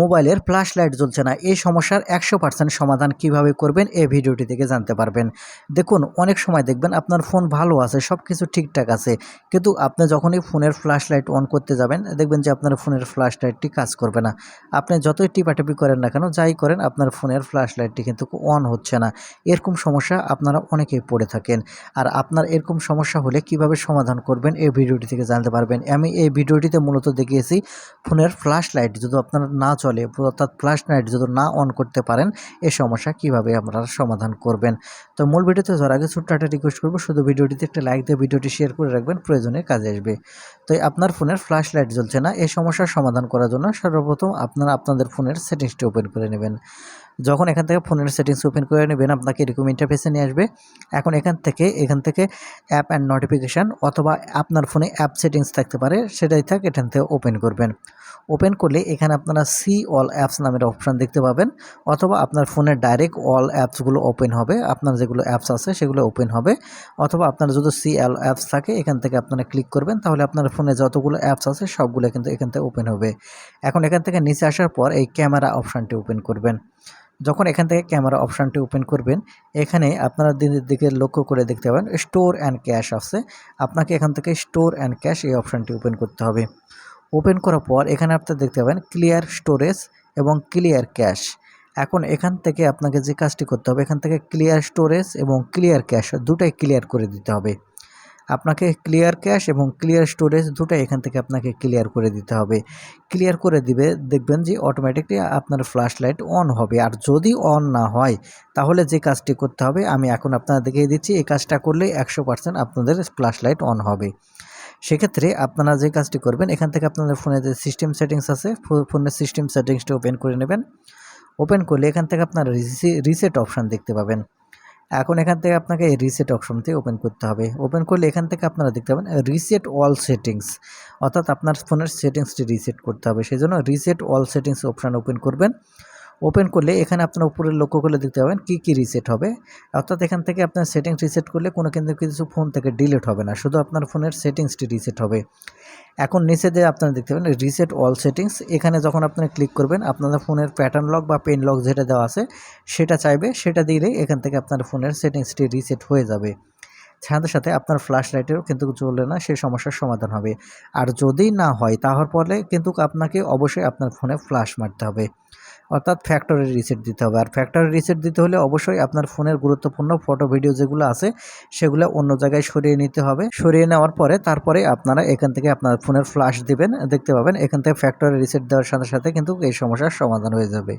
মোবাইলের flash light জ্বলছে না। এই সমস্যার একশো পার্সেন্ট সমাধান কীভাবে করবেন এই ভিডিওটি থেকে জানতে পারবেন। দেখুন, অনেক সময় দেখবেন আপনার ফোন ভালো আছে সব কিছু ঠিকঠাক আছে। কিন্তু আপনি যখনই ফোনের ফ্ল্যাশ লাইট অন করতে যাবেন, দেখবেন যে আপনার ফোনের ফ্ল্যাশ লাইটটি কাজ করবে না। আপনি যতই টিপাটিপি করেন না কেন, যাই করেন, আপনার ফোনের ফ্ল্যাশ লাইটটি কিন্তু অন হচ্ছে না। এরকম সমস্যা আপনারা অনেকেই পড়ে থাকেন। আর আপনার এরকম সমস্যা হলে কীভাবে সমাধান করবেন এই ভিডিওটি থেকে জানতে পারবেন। আমি এই ভিডিওটিতে মূলত দেখিয়েছি, ফোনের ফ্ল্যাশ লাইট যদি আপনার না চলে। অর্থাৎ ফ্ল্যাশ লাইট যদি না অন করতে পারেন, এই সমস্যা কীভাবে আপনারা সমাধান করবেন? তো মূল ভিডিওতে যাওয়ার আগে ছোট্ট একটা রিকোয়েস্ট করব, শুধু ভিডিওটিতে একটা লাইক দিয়ে ভিডিওটি শেয়ার করে রাখবেন, প্রয়োজনে কাজে আসবে। তো আপনার ফোনের ফ্ল্যাশ লাইট জ্বলছে না, এই সমস্যার সমাধান করার জন্য সর্বপ্রথম আপনারা আপনাদের ফোনের সেটিংসটি ওপেন করে নেবেন। যখন এখান থেকে ফোনের সেটিংস ওপেন করে নেবেন, আপনাকে এরকম ইন্টারফেসে নিয়ে আসবে। এখন এখান থেকে এখান থেকে অ্যাপ অ্যান্ড নোটিফিকেশান অথবা আপনার ফোনে অ্যাপ সেটিংস থাকতে পারে, সেটাই থাক, এখান থেকে ওপেন করবেন। ওপেন করলে এখানে আপনারা সি অল অ্যাপস নামের অপশান দেখতে পাবেন, অথবা আপনার ফোনে ডাইরেক্ট অল অ্যাপসগুলো ওপেন হবে, আপনার যেগুলো অ্যাপস আছে সেগুলো ওপেন হবে, অথবা আপনার যদি সি এল অ্যাপস থাকে, এখান থেকে আপনারা ক্লিক করবেন, তাহলে আপনার ফোনে যতগুলো অ্যাপস আছে, সবগুলো কিন্তু এখান থেকে ওপেন হবে। এখন এখান থেকে নিচে আসার পর এই ক্যামেরা অপশানটি ওপেন করবেন। যখন এখান থেকে ক্যামেরা অপশানটি ওপেন করবেন, এখানে আপনারা দিনের দিকে লক্ষ্য করে দেখতে পাবেন স্টোর অ্যান্ড ক্যাশ আছে। আপনাকে এখান থেকে স্টোর অ্যান্ড ক্যাশ এই অপশানটি ওপেন করতে হবে। ওপেন করার পর এখানে আপনারা দেখতে পাবেন ক্লিয়ার স্টোরেজ এবং ক্লিয়ার ক্যাশ এখন এখান থেকে আপনাকে যে কাজটি করতে হবে, এখান থেকে ক্লিয়ার স্টোরেজ এবং ক্লিয়ার ক্যাশ দুটাই ক্লিয়ার করে দিতে হবে। আপনাকে ক্লিয়ার ক্যাশ এবং ক্লিয়ার স্টোরেজ দুটাই এখান থেকে আপনাকে ক্লিয়ার করে দিতে হবে। ক্লিয়ার করে দিবে, দেখবেন যে অটোমেটিকলি আপনার ফ্ল্যাশ লাইট অন হবে। আর যদি অন না হয়, তাহলে যে কাজটি করতে হবে, আমি এখন আপনারা দেখিয়ে দিচ্ছি, এই কাজটা করলেই একশো পার্সেন্ট আপনাদের ফ্ল্যাশ লাইট অন হবে। সেক্ষেত্রে আপনারা যে কাজটি করবেন, এখান থেকে আপনাদের ফোনে যে সিস্টেম সেটিংস আছে ফোনের সিস্টেম সেটিংসটি ওপেন করে নেবেন। ওপেন করলে এখান থেকে আপনারা রিসেট অপশান দেখতে পাবেন। এখন এখান থেকে আপনাকে এই রিসেট অপশনটি ওপেন করতে হবে। ওপেন করলে এখান থেকে আপনারা দেখতে পাবেন রিসেট অল সেটিংস অর্থাৎ আপনার ফোনের সেটিংসটি রিসেট করতে হবে। সেই জন্য reset all settings option open করবেন। ওপেন করলে এখানে আপনার উপরে লক্ষ্য করলে দেখতে পাবেন, কী কী রিসেট হবে। অর্থাৎ এখান থেকে আপনার সেটিংস রিসেট করলে কোনো কিন্তু কিছু ফোন থেকে ডিলিট হবে না, শুধু আপনার ফোনের সেটিংসটি রিসেট হবে। এখন নিচে দিয়ে আপনারা দেখতে পাবেন রিসেট অল সেটিংস এখানে যখন আপনারা ক্লিক করবেন, আপনাদের ফোনের প্যাটার্ন লক বা পেন লক যেটা দেওয়া আছে, সেটা চাইবে, সেটা দিলেই এখান থেকে আপনার ফোনের সেটিংসটি রিসেট হয়ে যাবে। সাথে সাথে আপনার ফ্ল্যাশ লাইটেরও কিন্তু চলবে না, সেই সমস্যার সমাধান হবে। আর যদি না হয় তাহার পরে কিন্তু আপনাকে অবশ্যই আপনার ফোনে ফ্ল্যাশ মারতে হবে। অর্থাৎ ফ্যাক্টরি রিসেট দিতে হবে। আর ফ্যাক্টরি রিসেট দিতে হলে অবশ্যই আপনার ফোনের গুরুত্বপূর্ণ ফটো ভিডিও যেগুলো আছে, সেগুলো অন্য জায়গায় সরিয়ে নিতে হবে। সরিয়ে নেওয়ার পরে তারপরে আপনারা এখান থেকে আপনার ফোনের ফ্লাশ দিবেন। দেখতে পাবেন এখান থেকে ফ্যাক্টরি রিসেট দেওয়ার সাথে সাথে কিন্তু এই সমস্যার সমাধান হয়ে যাবে।